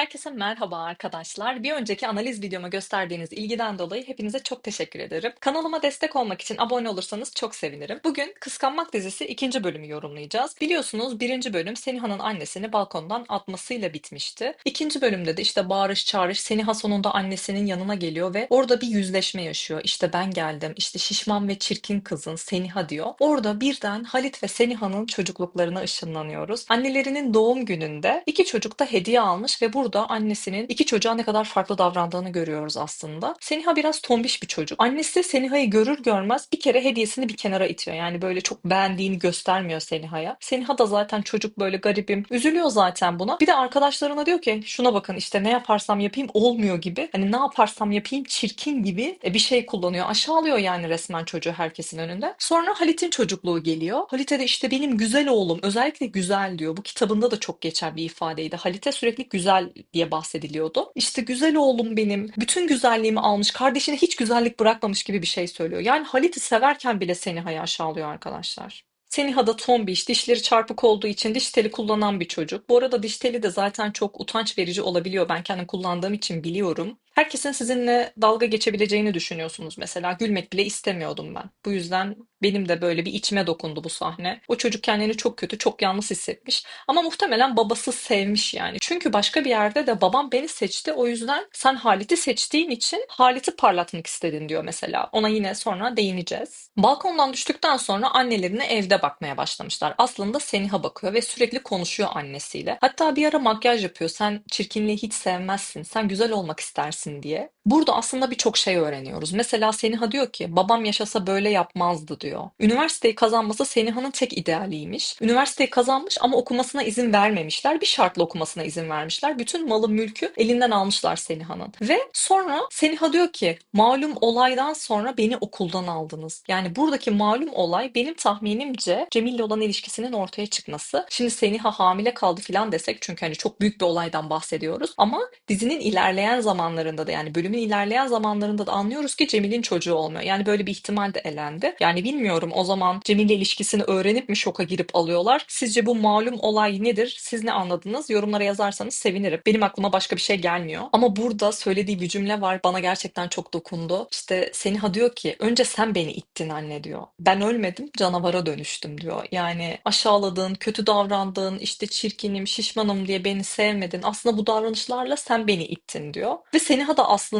Herkese merhaba arkadaşlar. Bir önceki analiz videoma gösterdiğiniz ilgiden dolayı hepinize çok teşekkür ederim. Kanalıma destek olmak için abone olursanız çok sevinirim. Bugün Kıskanmak dizisi ikinci bölümü yorumlayacağız. Biliyorsunuz birinci bölüm Seniha'nın annesini balkondan atmasıyla bitmişti. İkinci bölümde de işte bağırış çağırış Seniha sonunda annesinin yanına geliyor ve orada bir yüzleşme yaşıyor. İşte ben geldim, işte şişman ve çirkin kızın Seniha diyor. Orada birden Halit ve Seniha'nın çocukluklarına ışınlanıyoruz. Annelerinin doğum gününde iki çocuk da hediye almış ve burada annesinin iki çocuğa ne kadar farklı davrandığını görüyoruz aslında. Seniha biraz tombiş bir çocuk. Annesi Seniha'yı görür görmez bir kere hediyesini bir kenara itiyor. Yani böyle çok beğendiğini göstermiyor Seniha'ya. Seniha da zaten çocuk böyle garibim. Üzülüyor zaten buna. Bir de arkadaşlarına diyor ki şuna bakın işte ne yaparsam yapayım olmuyor gibi. Hani ne yaparsam yapayım çirkin gibi e, bir şey kullanıyor. Aşağılıyor yani resmen çocuğu herkesin önünde. Sonra Halit'in çocukluğu geliyor. Halit'e de işte benim güzel oğlum özellikle güzel diyor. Bu kitabında da çok geçer bir ifadeydi. Halit'e sürekli güzel diye bahsediliyordu. İşte güzel oğlum benim, bütün güzelliğimi almış, kardeşine hiç güzellik bırakmamış gibi bir şey söylüyor. Yani Halit'i severken bile Seniha'yı aşağılıyor arkadaşlar. Seniha da tombiş, dişleri çarpık olduğu için diş teli kullanan bir çocuk. Bu arada diş teli de zaten çok utanç verici olabiliyor. Ben kendim kullandığım için biliyorum. Herkesin sizinle dalga geçebileceğini düşünüyorsunuz mesela. Gülmek bile istemiyordum ben. Bu yüzden benim de böyle bir içime dokundu bu sahne. O çocuk kendini çok kötü, çok yalnız hissetmiş. Ama muhtemelen babası sevmiş yani. Çünkü başka bir yerde de babam beni seçti. O yüzden sen Halit'i seçtiğin için Halit'i parlatmak istedin diyor mesela. Ona yine sonra değineceğiz. Balkondan düştükten sonra annelerine evde bakmaya başlamışlar. Aslında Seniha bakıyor ve sürekli konuşuyor annesiyle. Hatta bir ara makyaj yapıyor. Sen çirkinliği hiç sevmezsin. Sen güzel olmak istersin diye. Burada aslında birçok şey öğreniyoruz. Mesela Seniha diyor ki babam yaşasa böyle yapmazdı diyor. Üniversiteyi kazanması Seniha'nın tek idealiymiş. Üniversiteyi kazanmış ama okumasına izin vermemişler. Bir şartla okumasına izin vermişler. Bütün malı mülkü elinden almışlar Seniha'nın. Ve sonra Seniha diyor ki malum olaydan sonra beni okuldan aldınız. Yani buradaki malum olay benim tahminimce Cemil'le olan ilişkisinin ortaya çıkması. Şimdi Seniha hamile kaldı filan desek çünkü hani çok büyük bir olaydan bahsediyoruz. Ama dizinin ilerleyen zamanlarında da yani bölümün ilerleyen zamanlarında da anlıyoruz ki Cemil'in çocuğu olmuyor. Yani böyle bir ihtimal de elendi. Yani bilmiyorum o zaman Cemil'le ilişkisini öğrenip mi şoka girip alıyorlar? Sizce bu malum olay nedir? Siz ne anladınız? Yorumlara yazarsanız sevinirim. Benim aklıma başka bir şey gelmiyor. Ama burada söylediği bir cümle var bana gerçekten çok dokundu. İşte Seniha diyor ki önce sen beni ittin anne diyor. Ben ölmedim canavara dönüştüm diyor. Yani aşağıladığın, kötü davrandığın, işte çirkinim, şişmanım diye beni sevmedin. Aslında bu davranışlarla sen beni ittin diyor. Ve Seniha da aslında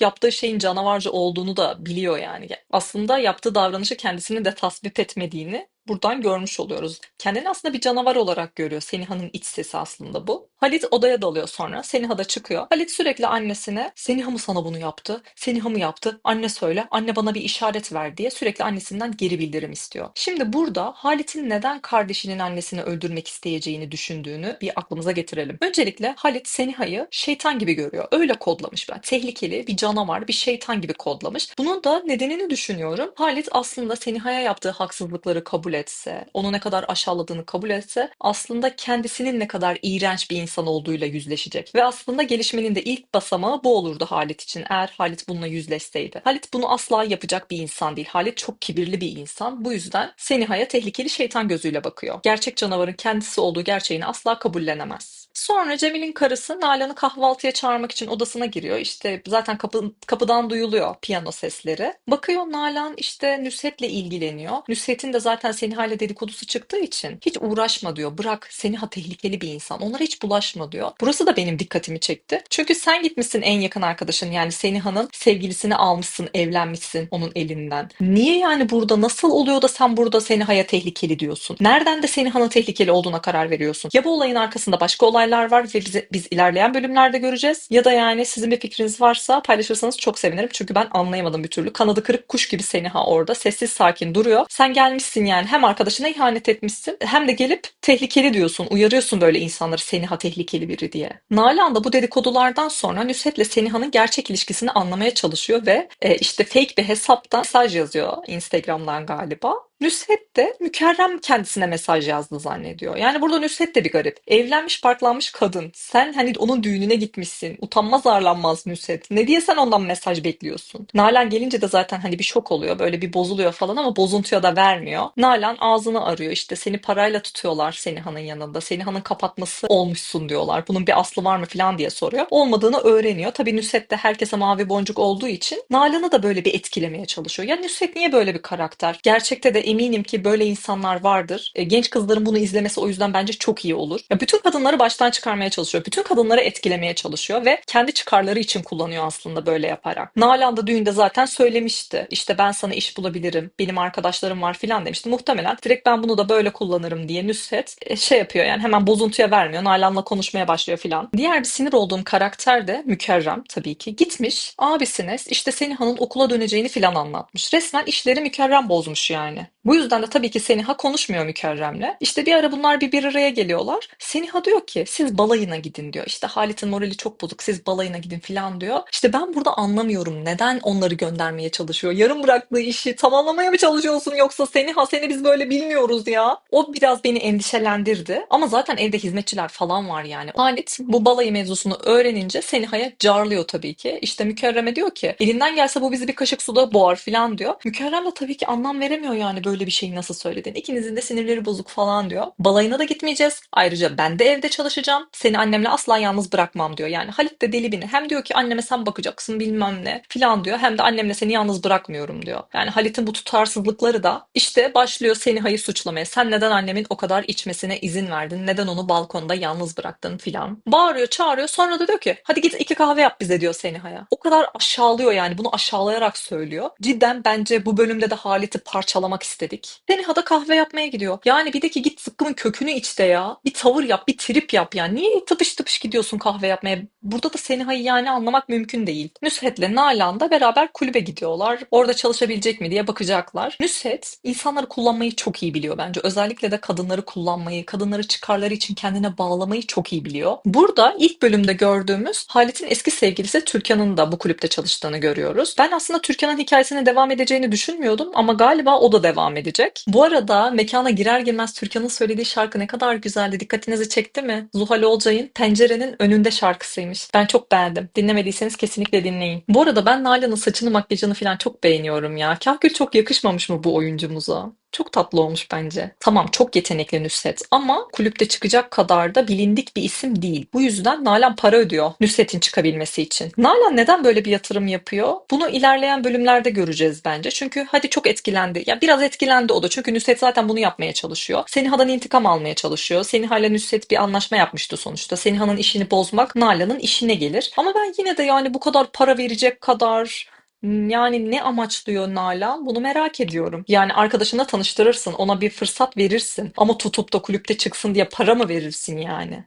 yaptığı şeyin canavarca olduğunu da biliyor yani. Aslında yaptığı davranışı kendisinin de tasvip etmediğini buradan görmüş oluyoruz. Kendini aslında bir canavar olarak görüyor. Seniha'nın iç sesi aslında bu. Halit odaya dalıyor sonra. Seniha da çıkıyor. Halit sürekli annesine Seniha mı sana bunu yaptı? Seniha mı yaptı? Anne söyle. Anne bana bir işaret ver diye sürekli annesinden geri bildirim istiyor. Şimdi burada Halit'in neden kardeşinin annesini öldürmek isteyeceğini düşündüğünü bir aklımıza getirelim. Öncelikle Halit Seniha'yı şeytan gibi görüyor. Öyle kodlamış ben. Tehlikeli, bir canavar, bir şeytan gibi kodlamış. Bunun da nedenini düşünüyorum. Halit aslında Seniha'ya yaptığı haksızlıkları kabul etse, onu ne kadar aşağıladığını kabul etse aslında kendisinin ne kadar iğrenç bir insan olduğuyla yüzleşecek. Ve aslında gelişmenin de ilk basamağı bu olurdu Halit için eğer Halit bununla yüzleşseydi. Halit bunu asla yapacak bir insan değil. Halit çok kibirli bir insan. Bu yüzden Seniha'ya tehlikeli şeytan gözüyle bakıyor. Gerçek canavarın kendisi olduğu gerçeğini asla kabullenemez. Sonra Cemil'in karısı Nalan'ı kahvaltıya çağırmak için odasına giriyor. İşte zaten kapı, kapıdan duyuluyor piyano sesleri. Bakıyor Nalan işte Nusret'le ilgileniyor. Nusret'in de zaten Seniha ile dedikodusu çıktığı için hiç uğraşma diyor. Bırak Seniha tehlikeli bir insan. Onlara hiç bulaşma diyor. Burası da benim dikkatimi çekti. Çünkü sen gitmişsin en yakın arkadaşın yani Seniha'nın sevgilisini almışsın, evlenmişsin onun elinden. Niye yani burada nasıl oluyor da sen burada Seniha'ya tehlikeli diyorsun? Nereden de Seniha'nın tehlikeli olduğuna karar veriyorsun? Ya bu olayın arkasında başka olaylar var ve bize, biz ilerleyen bölümlerde göreceğiz. Ya da yani sizin bir fikriniz varsa paylaşırsanız çok sevinirim. Çünkü ben anlayamadım bir türlü. Kanadı kırık kuş gibi Seniha orada sessiz sakin duruyor. Sen gelmişsin yani hem arkadaşına ihanet etmişsin hem de gelip tehlikeli diyorsun. Uyarıyorsun böyle insanları Seniha tehlikeli biri diye. Nalan da bu dedikodulardan sonra Nusret'le Seniha'nın gerçek ilişkisini anlamaya çalışıyor ve e, işte fake bir hesaptan mesaj yazıyor Instagram'dan galiba. Nusret de Mükerrem kendisine mesaj yazdı zannediyor. Yani burada Nusret de bir garip. Evlenmiş barklanmış kadın. Sen hani onun düğününe gitmişsin. Utanmaz arlanmaz Nusret. Ne diye sen ondan mesaj bekliyorsun? Nalan gelince de zaten hani bir şok oluyor. Böyle bir bozuluyor falan ama bozuntuya da vermiyor. Nalan ağzını arıyor. İşte seni parayla tutuyorlar Senihan'ın yanında. Senihan'ın kapatması olmuşsun diyorlar. Bunun bir aslı var mı falan diye soruyor. Olmadığını öğreniyor. Tabii Nusret de herkese mavi boncuk olduğu için Nalan'ı da böyle bir etkilemeye çalışıyor. Ya Nusret niye böyle bir karakter? Gerçekte de eminim ki böyle insanlar vardır. E, genç kızların bunu izlemesi o yüzden bence çok iyi olur. Ya bütün kadınları baştan çıkarmaya çalışıyor. Bütün kadınları etkilemeye çalışıyor ve kendi çıkarları için kullanıyor aslında böyle yaparak. Nalan da düğünde zaten söylemişti. İşte ben sana iş bulabilirim. Benim arkadaşlarım var filan demişti. Muhtemelen direkt ben bunu da böyle kullanırım diye Nusret e, şey yapıyor yani hemen bozuntuya vermiyor. Nalan'la konuşmaya başlıyor filan. Diğer bir sinir olduğum karakter de Mükerrem tabii ki. Gitmiş abisine işte Seniha'nın okula döneceğini filan anlatmış. Resmen işleri Mükerrem bozmuş yani. Bu yüzden de tabii ki Seniha konuşmuyor Mükerrem'le. İşte bir ara bunlar bir bir araya geliyorlar. Seniha diyor ki siz balayına gidin diyor. İşte Halit'in morali çok bozuk siz balayına gidin filan diyor. İşte ben burada anlamıyorum neden onları göndermeye çalışıyor. Yarım bıraktığı işi tamamlamaya mı çalışıyorsun yoksa Seniha seni biz böyle bilmiyoruz ya. O biraz beni endişelendirdi. Ama zaten evde hizmetçiler falan var yani. Halit bu balayı mevzusunu öğrenince Seniha'ya carlıyor tabii ki. İşte Mükerrem'e diyor ki elinden gelse bu bizi bir kaşık suda boğar filan diyor. Mükerrem de tabii ki anlam veremiyor yani böyle bir şeyi nasıl söyledin. İkinizin de sinirleri bozuk falan diyor. Balayına da gitmeyeceğiz. Ayrıca ben de evde çalışacağım. Seni annemle asla yalnız bırakmam diyor. Yani Halit de deli bini. Hem diyor ki anneme sen bakacaksın bilmem ne filan diyor. Hem de annemle seni yalnız bırakmıyorum diyor. Yani Halit'in bu tutarsızlıkları da işte başlıyor Seniha'yı suçlamaya. Sen neden annemin o kadar içmesine izin verdin? Neden onu balkonda yalnız bıraktın filan. Bağırıyor çağırıyor. Sonra da diyor ki hadi git iki kahve yap bize diyor Seniha'ya. O kadar aşağılıyor yani. Bunu aşağılayarak söylüyor. Cidden bence bu bölümde de Halit'i parçalamak istedik. Seniha da kahve yapmaya gidiyor. Yani bir de ki git zıkkımın kökünü iç de ya. Bir tavır yap, bir trip yap yani. Niye tıpış tıpış gidiyorsun kahve yapmaya? Burada da Seniha'yı yani anlamak mümkün değil. Nusret'le Nalan da beraber kulübe gidiyorlar. Orada çalışabilecek mi diye bakacaklar. Nusret insanları kullanmayı çok iyi biliyor bence. Özellikle de kadınları kullanmayı, kadınları çıkarları için kendine bağlamayı çok iyi biliyor. Burada ilk bölümde gördüğümüz Halit'in eski sevgilisi Türkan'ın da bu kulüpte çalıştığını görüyoruz. Ben aslında Türkan'ın hikayesine devam edeceğini düşünmüyordum ama galiba o da devam edecek. Bu arada mekana girer girmez Türkan'ın söylediği şarkı ne kadar güzeldi. Dikkatinizi çekti mi? Zuhal Olcay'ın Tencerenin Önünde şarkısıymış. Ben çok beğendim. Dinlemediyseniz kesinlikle dinleyin. Bu arada ben Nalan'ın saçını makyajını falan çok beğeniyorum ya. Kahkül çok yakışmamış mı bu oyuncumuza? Çok tatlı olmuş bence. Tamam çok yetenekli Nusret ama kulüpte çıkacak kadar da bilindik bir isim değil. Bu yüzden Nalan para ödüyor Nusret'in çıkabilmesi için. Nalan neden böyle bir yatırım yapıyor? Bunu ilerleyen bölümlerde göreceğiz bence. Çünkü hadi çok etkilendi. Ya biraz etkilendi o da. Çünkü Nusret zaten bunu yapmaya çalışıyor. Seniha'dan intikam almaya çalışıyor. Seniha ile Nusret bir anlaşma yapmıştı sonuçta. Seniha'nın işini bozmak Nalan'ın işine gelir. Ama ben yine de yani bu kadar para verecek kadar yani ne amaçlıyor Nalan? Bunu merak ediyorum. Yani arkadaşına tanıştırırsın, ona bir fırsat verirsin. Ama tutup da kulüpte çıksın diye para mı verirsin yani?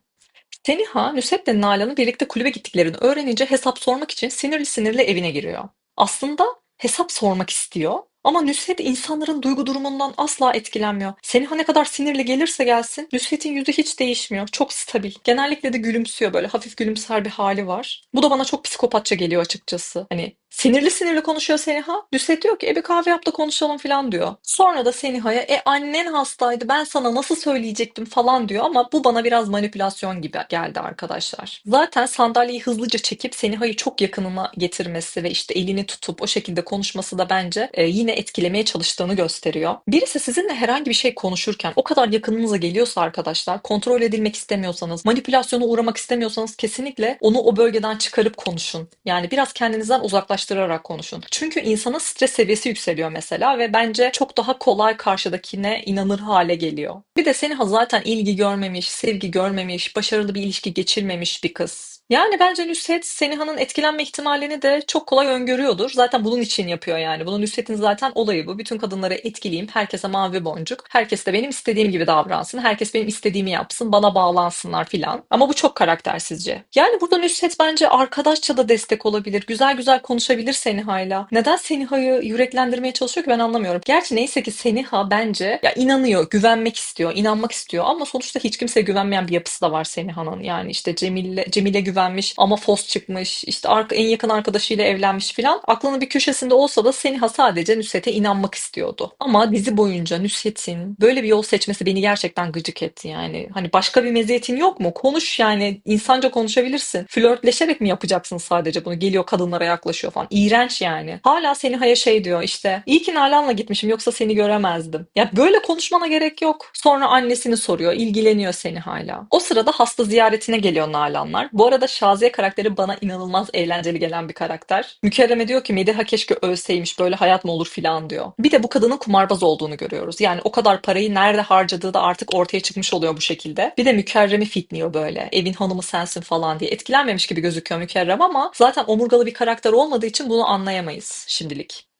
Seniha, Nusret'le Nalan'ın birlikte kulübe gittiklerini öğrenince hesap sormak için sinirli sinirli evine giriyor. Aslında hesap sormak istiyor ama Nusret insanların duygu durumundan asla etkilenmiyor. Seniha ne kadar sinirli gelirse gelsin Nusret'in yüzü hiç değişmiyor. Çok stabil. Genellikle de gülümsüyor böyle hafif gülümser bir hali var. Bu da bana çok psikopatça geliyor açıkçası. Hani Sinirli sinirli konuşuyor Seniha. Nusret diyor ki e bir kahve yap da konuşalım falan diyor. Sonra da Seniha'ya e annen hastaydı ben sana nasıl söyleyecektim falan diyor ama bu bana biraz manipülasyon gibi geldi arkadaşlar. Zaten sandalyeyi hızlıca çekip Seniha'yı çok yakınına getirmesi ve işte elini tutup o şekilde konuşması da bence e, yine etkilemeye çalıştığını gösteriyor. Birisi sizinle herhangi bir şey konuşurken o kadar yakınınıza geliyorsa arkadaşlar kontrol edilmek istemiyorsanız, manipülasyona uğramak istemiyorsanız kesinlikle onu o bölgeden çıkarıp konuşun. Yani biraz kendinizden uzaklaş yaklaştırarak konuşun. Çünkü insanın stres seviyesi yükseliyor mesela ve bence çok daha kolay karşıdakine inanır hale geliyor. Bir de Seniha zaten ilgi görmemiş, sevgi görmemiş, başarılı bir ilişki geçirmemiş bir kız. Yani bence Nusret Seniha'nın etkilenme ihtimalini de çok kolay öngörüyordur. Zaten bunun için yapıyor yani. Bunun Nusret'in zaten olayı bu. Bütün kadınları etkileyeyim. Herkese mavi boncuk. Herkes de benim istediğim gibi davransın. Herkes benim istediğimi yapsın. Bana bağlansınlar filan. Ama bu çok karaktersizce. Yani burada Nusret bence arkadaşça da destek olabilir. Güzel güzel konuşabilir Seniha'yla. Neden Seniha'yı yüreklendirmeye çalışıyor ki ben anlamıyorum. Gerçi neyse ki Seniha bence ya inanıyor, güvenmek istiyor, inanmak istiyor. Ama sonuçta hiç kimseye güvenmeyen bir yapısı da var Seniha'nın. Yani işte Cemile, Cemile güven güvenmiş ama fos çıkmış. işte en yakın arkadaşıyla evlenmiş filan. Aklının bir köşesinde olsa da Seniha sadece Nusret'e inanmak istiyordu. Ama dizi boyunca Nusret'in böyle bir yol seçmesi beni gerçekten gıcık etti yani. Hani başka bir meziyetin yok mu? Konuş yani insanca konuşabilirsin. Flörtleşerek mi yapacaksın sadece bunu? Geliyor kadınlara yaklaşıyor falan. İğrenç yani. Hala Seniha'ya şey diyor işte iyi ki Nalan'la gitmişim yoksa seni göremezdim. Ya böyle konuşmana gerek yok. Sonra annesini soruyor. ilgileniyor seni hala. O sırada hasta ziyaretine geliyor Nalanlar. Bu arada Şaziye karakteri bana inanılmaz eğlenceli gelen bir karakter. Mükerreme diyor ki Mediha keşke ölseymiş böyle hayat mı olur filan diyor. Bir de bu kadının kumarbaz olduğunu görüyoruz. Yani o kadar parayı nerede harcadığı da artık ortaya çıkmış oluyor bu şekilde. Bir de Mükerrem'i fitliyor böyle. Evin hanımı sensin falan diye. Etkilenmemiş gibi gözüküyor Mükerrem ama zaten omurgalı bir karakter olmadığı için bunu anlayamayız şimdilik.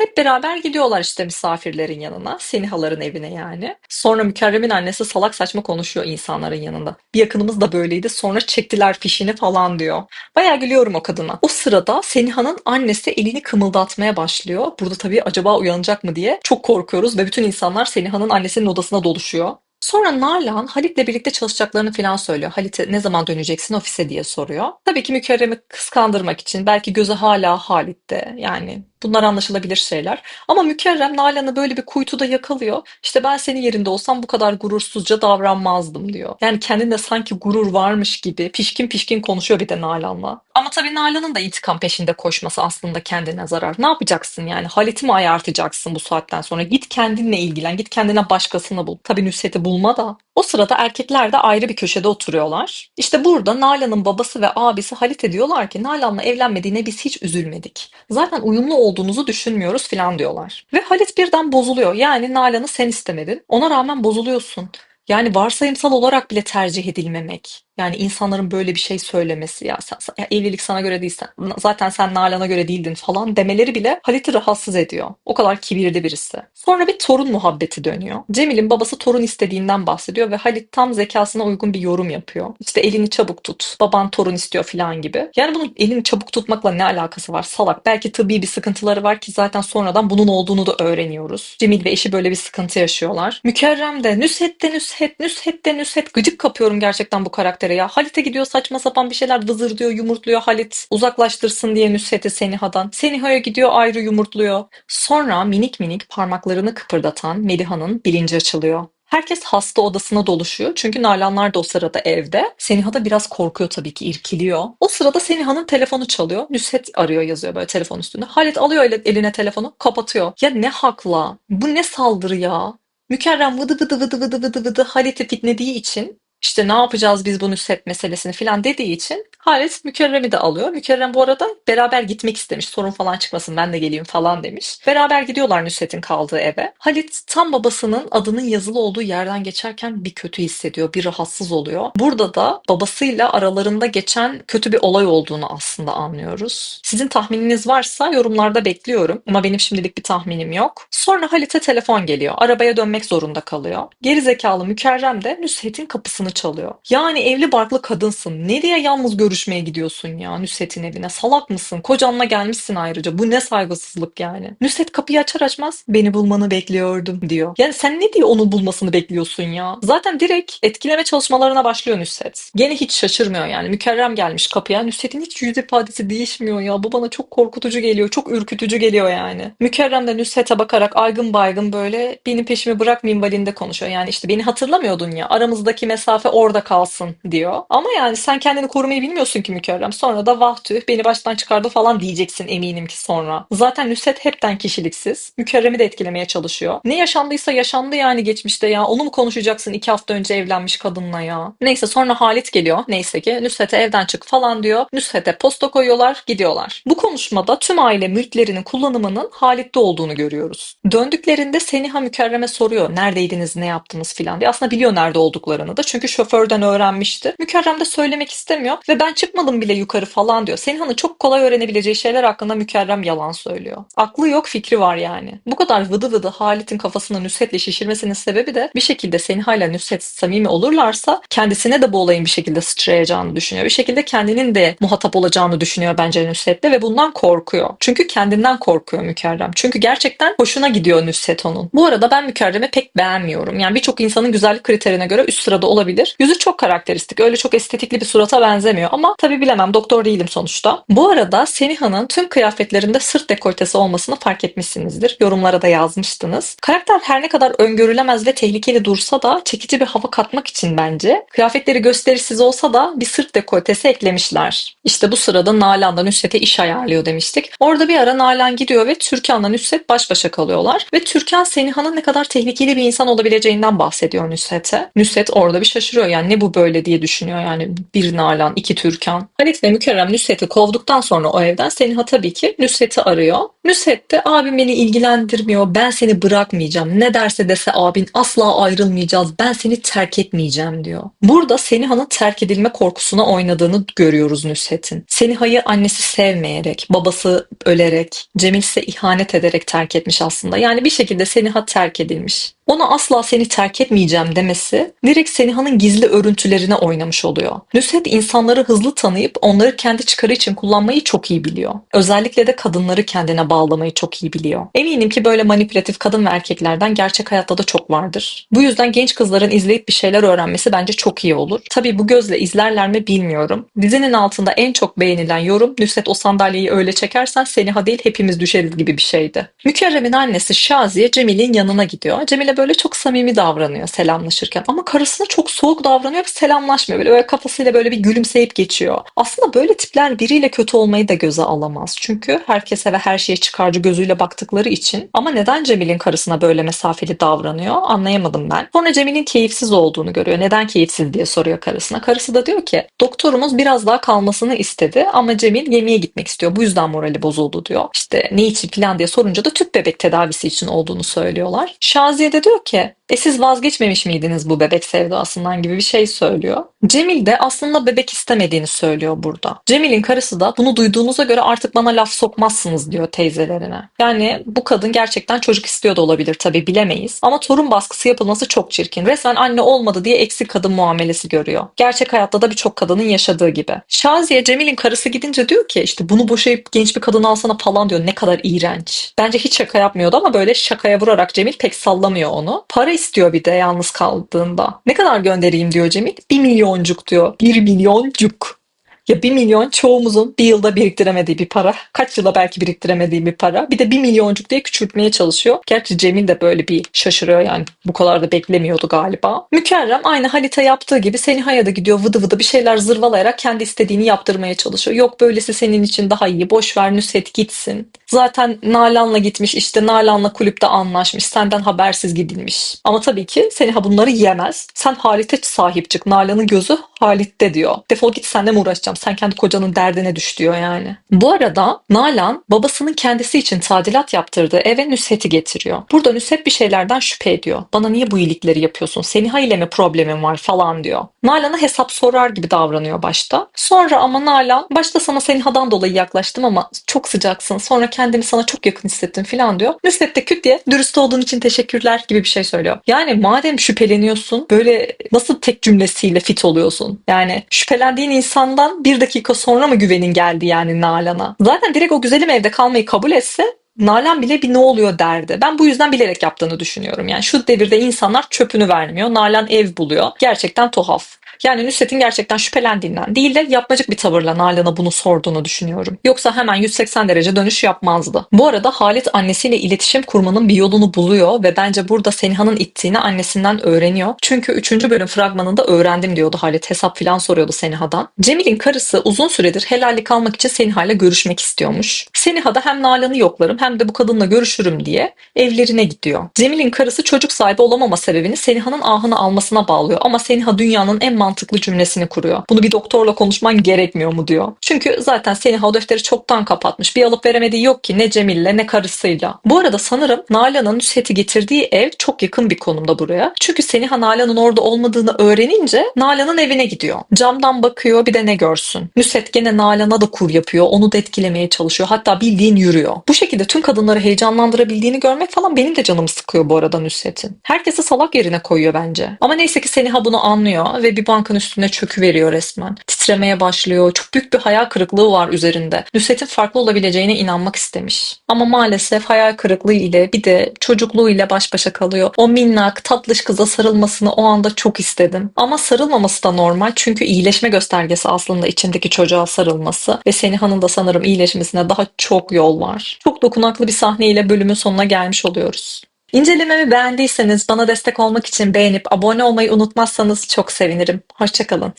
Hep beraber gidiyorlar işte misafirlerin yanına. Senihaların evine yani. Sonra Mükerrem'in annesi salak saçma konuşuyor insanların yanında. Bir yakınımız da böyleydi. Sonra çektiler fişini falan diyor. Bayağı gülüyorum o kadına. O sırada Seniha'nın annesi elini kımıldatmaya başlıyor. Burada tabii acaba uyanacak mı diye çok korkuyoruz ve bütün insanlar Seniha'nın annesinin odasına doluşuyor. Sonra Nalan Halit'le birlikte çalışacaklarını falan söylüyor. Halit'e ne zaman döneceksin ofise diye soruyor. Tabii ki Mükerrem'i kıskandırmak için belki gözü hala Halit'te. Yani bunlar anlaşılabilir şeyler. Ama Mükerrem Nalan'ı böyle bir kuytuda yakalıyor. İşte ben senin yerinde olsam bu kadar gurursuzca davranmazdım diyor. Yani kendinde sanki gurur varmış gibi pişkin pişkin konuşuyor bir de Nalan'la. Ama tabii Nalan'ın da intikam peşinde koşması aslında kendine zarar. Ne yapacaksın yani? Halit'i mi ayartacaksın bu saatten sonra? Git kendinle ilgilen, git kendine başkasını bul. Tabii Nusret'i bulma da. O sırada erkekler de ayrı bir köşede oturuyorlar. İşte burada Nalan'ın babası ve abisi Halit'e diyorlar ki Nalan'la evlenmediğine biz hiç üzülmedik. Zaten uyumlu olduğunuzu düşünmüyoruz filan diyorlar. Ve Halit birden bozuluyor. Yani Nalan'ı sen istemedin. Ona rağmen bozuluyorsun. Yani varsayımsal olarak bile tercih edilmemek. Yani insanların böyle bir şey söylemesi ya, sen, ya evlilik sana göre değil sen, zaten sen Nalan'a göre değildin falan demeleri bile Halit'i rahatsız ediyor. O kadar kibirli birisi. Sonra bir torun muhabbeti dönüyor. Cemil'in babası torun istediğinden bahsediyor ve Halit tam zekasına uygun bir yorum yapıyor. İşte elini çabuk tut, baban torun istiyor falan gibi. Yani bunun elini çabuk tutmakla ne alakası var salak. Belki tıbbi bir sıkıntıları var ki zaten sonradan bunun olduğunu da öğreniyoruz. Cemil ve eşi böyle bir sıkıntı yaşıyorlar. Mükerrem de Nüshet de Nüshet, Nüshet de Nüshet. Gıcık kapıyorum gerçekten bu karaktere ya. Halit'e gidiyor saçma sapan bir şeyler vızırdıyor, yumurtluyor Halit. Uzaklaştırsın diye Nüshet'i Seniha'dan. Seniha'ya gidiyor ayrı yumurtluyor. Sonra minik minik parmaklarını kıpırdatan Meliha'nın bilinci açılıyor. Herkes hasta odasına doluşuyor. Çünkü Nalanlar da o sırada evde. Seniha da biraz korkuyor tabii ki, irkiliyor. O sırada Seniha'nın telefonu çalıyor. Nusret arıyor yazıyor böyle telefon üstünde. Halit alıyor eline telefonu, kapatıyor. Ya ne hakla? Bu ne saldırı ya? Mükerrem vıdı vıdı vıdı vıdı vıdı vıdı Halit'i fitnediği için işte ne yapacağız biz bu Nusret meselesini falan dediği için Halit Mükerrem'i de alıyor. Mükerrem bu arada beraber gitmek istemiş. Sorun falan çıkmasın ben de geleyim falan demiş. Beraber gidiyorlar Nusret'in kaldığı eve. Halit tam babasının adının yazılı olduğu yerden geçerken bir kötü hissediyor. Bir rahatsız oluyor. Burada da babasıyla aralarında geçen kötü bir olay olduğunu aslında anlıyoruz. Sizin tahmininiz varsa yorumlarda bekliyorum. Ama benim şimdilik bir tahminim yok. Sonra Halit'e telefon geliyor. Arabaya dönmek zorunda kalıyor. Geri zekalı Mükerrem de Nusret'in kapısını çalıyor. Yani evli barklı kadınsın. Ne diye yalnız görüşmeye gidiyorsun ya Nusret'in evine? Salak mısın? Kocanla gelmişsin ayrıca. Bu ne saygısızlık yani? Nusret kapıyı açar açmaz beni bulmanı bekliyordum diyor. Yani sen ne diye onu bulmasını bekliyorsun ya? Zaten direkt etkileme çalışmalarına başlıyor Nusret. Gene hiç şaşırmıyor yani. Mükerrem gelmiş kapıya. Nusret'in hiç yüz ifadesi değişmiyor ya. Bu bana çok korkutucu geliyor. Çok ürkütücü geliyor yani. Mükerrem de Nusret'e bakarak aygın baygın böyle benim peşimi bırakmayın valinde konuşuyor. Yani işte beni hatırlamıyordun ya. Aramızdaki mesafe orada kalsın diyor. Ama yani sen kendini korumayı bilmiyorsun ki Mükerrem. Sonra da vah tüh beni baştan çıkardı falan diyeceksin eminim ki sonra. Zaten Nusret hepten kişiliksiz. Mükerrem'i de etkilemeye çalışıyor. Ne yaşandıysa yaşandı yani geçmişte ya. Onu mu konuşacaksın iki hafta önce evlenmiş kadınla ya? Neyse sonra Halit geliyor. Neyse ki Nusret'e evden çık falan diyor. Nusret'e posta koyuyorlar gidiyorlar. Bu konuşmada tüm aile mülklerinin kullanımının Halit'te olduğunu görüyoruz. Döndüklerinde Seniha Mükerrem'e soruyor. Neredeydiniz ne yaptınız filan diye. Aslında biliyor nerede olduklarını da. Çünkü şoförden öğrenmişti. Mükerrem de söylemek istemiyor ve ben çıkmadım bile yukarı falan diyor. Seniha'nın çok kolay öğrenebileceği şeyler hakkında Mükerrem yalan söylüyor. Aklı yok fikri var yani. Bu kadar vıdı vıdı Halit'in kafasını Nusret'le şişirmesinin sebebi de bir şekilde Seniha ile Nusret samimi olurlarsa kendisine de bu olayın bir şekilde sıçrayacağını düşünüyor. Bir şekilde kendinin de muhatap olacağını düşünüyor bence Nusret'le ve bundan korkuyor. Çünkü kendinden korkuyor Mükerrem. Çünkü gerçekten hoşuna gidiyor Nusret onun. Bu arada ben Mükerrem'i pek beğenmiyorum. Yani birçok insanın güzellik kriterine göre üst sırada olabilir olabilir. Yüzü çok karakteristik. Öyle çok estetikli bir surata benzemiyor ama tabii bilemem. Doktor değilim sonuçta. Bu arada Seniha'nın tüm kıyafetlerinde sırt dekoltesi olmasını fark etmişsinizdir. Yorumlara da yazmıştınız. Karakter her ne kadar öngörülemez ve tehlikeli dursa da çekici bir hava katmak için bence kıyafetleri gösterişsiz olsa da bir sırt dekoltesi eklemişler. İşte bu sırada Nalan'dan Nusret'e iş ayarlıyor demiştik. Orada bir ara Nalan gidiyor ve Türkan'la Nusret baş başa kalıyorlar. Ve Türkan Seniha'nın ne kadar tehlikeli bir insan olabileceğinden bahsediyor Nusret'e. Nusret orada bir şaşırıyor yani ne bu böyle diye düşünüyor yani bir Nalan, iki Türkan. Halit ve Mükerrem Nusret'i kovduktan sonra o evden Seniha tabii ki Nusret'i arıyor. Nusret de abim beni ilgilendirmiyor, ben seni bırakmayacağım, ne derse dese abin asla ayrılmayacağız, ben seni terk etmeyeceğim diyor. Burada Seniha'nın terk edilme korkusuna oynadığını görüyoruz Nusret'in. Seniha'yı annesi sevmeyerek, babası ölerek, Cemil ise ihanet ederek terk etmiş aslında. Yani bir şekilde Seniha terk edilmiş. Ona asla seni terk etmeyeceğim demesi direkt Seniha'nın gizli örüntülerine oynamış oluyor. Nusret insanları hızlı tanıyıp onları kendi çıkarı için kullanmayı çok iyi biliyor. Özellikle de kadınları kendine bağlamayı çok iyi biliyor. Eminim ki böyle manipülatif kadın ve erkeklerden gerçek hayatta da çok vardır. Bu yüzden genç kızların izleyip bir şeyler öğrenmesi bence çok iyi olur. Tabii bu gözle izlerler mi bilmiyorum. Dizinin altında en çok beğenilen yorum Nusret o sandalyeyi öyle çekersen Seniha değil hepimiz düşeriz gibi bir şeydi. Mükerrem'in annesi Şaziye Cemil'in yanına gidiyor. Cemil'e böyle çok samimi davranıyor selamlaşırken ama karısına çok soğuk davranıyor ve selamlaşmıyor. Böyle, böyle kafasıyla böyle bir gülümseyip geçiyor. Aslında böyle tipler biriyle kötü olmayı da göze alamaz. Çünkü herkese ve her şeye çıkarcı gözüyle baktıkları için. Ama neden Cemil'in karısına böyle mesafeli davranıyor anlayamadım ben. Sonra Cemil'in keyifsiz olduğunu görüyor. Neden keyifsiz diye soruyor karısına. Karısı da diyor ki doktorumuz biraz daha kalmasını istedi ama Cemil yemeğe gitmek istiyor. Bu yüzden morali bozuldu diyor. İşte ne için falan diye sorunca da tüp bebek tedavisi için olduğunu söylüyorlar. Şaziye de diyor ki e siz vazgeçmemiş miydiniz bu bebek sevdasından gibi bir şey söylüyor. Cemil de aslında bebek istemediğini söylüyor burada. Cemil'in karısı da bunu duyduğunuza göre artık bana laf sokmazsınız diyor teyzelerine. Yani bu kadın gerçekten çocuk istiyor da olabilir tabii bilemeyiz. Ama torun baskısı yapılması çok çirkin. Resmen anne olmadı diye eksik kadın muamelesi görüyor. Gerçek hayatta da birçok kadının yaşadığı gibi. Şaziye Cemil'in karısı gidince diyor ki işte bunu boşayıp genç bir kadın alsana falan diyor. Ne kadar iğrenç. Bence hiç şaka yapmıyordu ama böyle şakaya vurarak Cemil pek sallamıyor onu. Para istiyor bir de yalnız kaldığında. Ne kadar göndereyim diyor Cemil. Bir milyoncuk diyor. Bir milyoncuk. Ya bir milyon çoğumuzun bir yılda biriktiremediği bir para. Kaç yılda belki biriktiremediği bir para. Bir de bir milyoncuk diye küçültmeye çalışıyor. Gerçi Cemil de böyle bir şaşırıyor yani. Bu kadar da beklemiyordu galiba. Mükerrem aynı Halite yaptığı gibi Seniha'ya da gidiyor vıdı vıdı bir şeyler zırvalayarak kendi istediğini yaptırmaya çalışıyor. Yok böylesi senin için daha iyi. Boş ver Nusret gitsin. Zaten Nalan'la gitmiş işte Nalan'la kulüpte anlaşmış. Senden habersiz gidilmiş. Ama tabii ki Seniha bunları yemez. Sen Halit'e sahip çık. Nalan'ın gözü Halit'te diyor. Defol git senle mi uğraşacağım? Sen kendi kocanın derdine düş diyor yani. Bu arada Nalan babasının kendisi için tadilat yaptırdığı eve Nusret'i getiriyor. Burada Nusret bir şeylerden şüphe ediyor. Bana niye bu iyilikleri yapıyorsun? Seniha ile mi problemin var falan diyor. Nalan'a hesap sorar gibi davranıyor başta. Sonra ama Nalan başta sana Seniha'dan dolayı yaklaştım ama çok sıcaksın. Sonra kendimi sana çok yakın hissettim falan diyor. Nusret de küt diye dürüst olduğun için teşekkürler gibi bir şey söylüyor. Yani madem şüpheleniyorsun böyle nasıl tek cümlesiyle fit oluyorsun? Yani şüphelendiğin insandan bir dakika sonra mı güvenin geldi yani Nalan'a? Zaten direkt o güzelim evde kalmayı kabul etse Nalan bile bir ne oluyor derdi. Ben bu yüzden bilerek yaptığını düşünüyorum. Yani şu devirde insanlar çöpünü vermiyor. Nalan ev buluyor. Gerçekten tuhaf. Yani Nusret'in gerçekten şüphelendiğinden değil de yapmacık bir tavırla Nalan'a bunu sorduğunu düşünüyorum. Yoksa hemen 180 derece dönüş yapmazdı. Bu arada Halit annesiyle iletişim kurmanın bir yolunu buluyor ve bence burada Seniha'nın ittiğini annesinden öğreniyor. Çünkü 3. bölüm fragmanında öğrendim diyordu Halit. Hesap filan soruyordu Seniha'dan. Cemil'in karısı uzun süredir helallik almak için Seniha ile görüşmek istiyormuş. Seniha da hem Nalan'ı yoklarım hem de bu kadınla görüşürüm diye evlerine gidiyor. Cemil'in karısı çocuk sahibi olamama sebebini Seniha'nın ahını almasına bağlıyor ama Seniha dünyanın en mantıklı cümlesini kuruyor. Bunu bir doktorla konuşman gerekmiyor mu diyor. Çünkü zaten Seniha o defteri çoktan kapatmış. Bir alıp veremediği yok ki ne Cemil'le ne karısıyla. Bu arada sanırım Nalan'ın Nusret'i getirdiği ev çok yakın bir konumda buraya. Çünkü Seniha Nalan'ın orada olmadığını öğrenince Nalan'ın evine gidiyor. Camdan bakıyor bir de ne görsün. Nusret gene Nalan'a da kur yapıyor. Onu da etkilemeye çalışıyor. Hatta bildiğin yürüyor. Bu şekilde tüm kadınları heyecanlandırabildiğini görmek falan benim de canımı sıkıyor bu arada Nusret'in. Herkesi salak yerine koyuyor bence. Ama neyse ki Seniha bunu anlıyor ve bir banka tankın üstüne çöküveriyor resmen. Titremeye başlıyor. Çok büyük bir hayal kırıklığı var üzerinde. Nusret'in farklı olabileceğine inanmak istemiş. Ama maalesef hayal kırıklığı ile bir de çocukluğuyla baş başa kalıyor. O minnak tatlış kıza sarılmasını o anda çok istedim. Ama sarılmaması da normal çünkü iyileşme göstergesi aslında içindeki çocuğa sarılması ve Seniha'nın da sanırım iyileşmesine daha çok yol var. Çok dokunaklı bir sahneyle bölümün sonuna gelmiş oluyoruz. İncelememi beğendiyseniz bana destek olmak için beğenip abone olmayı unutmazsanız çok sevinirim. Hoşçakalın.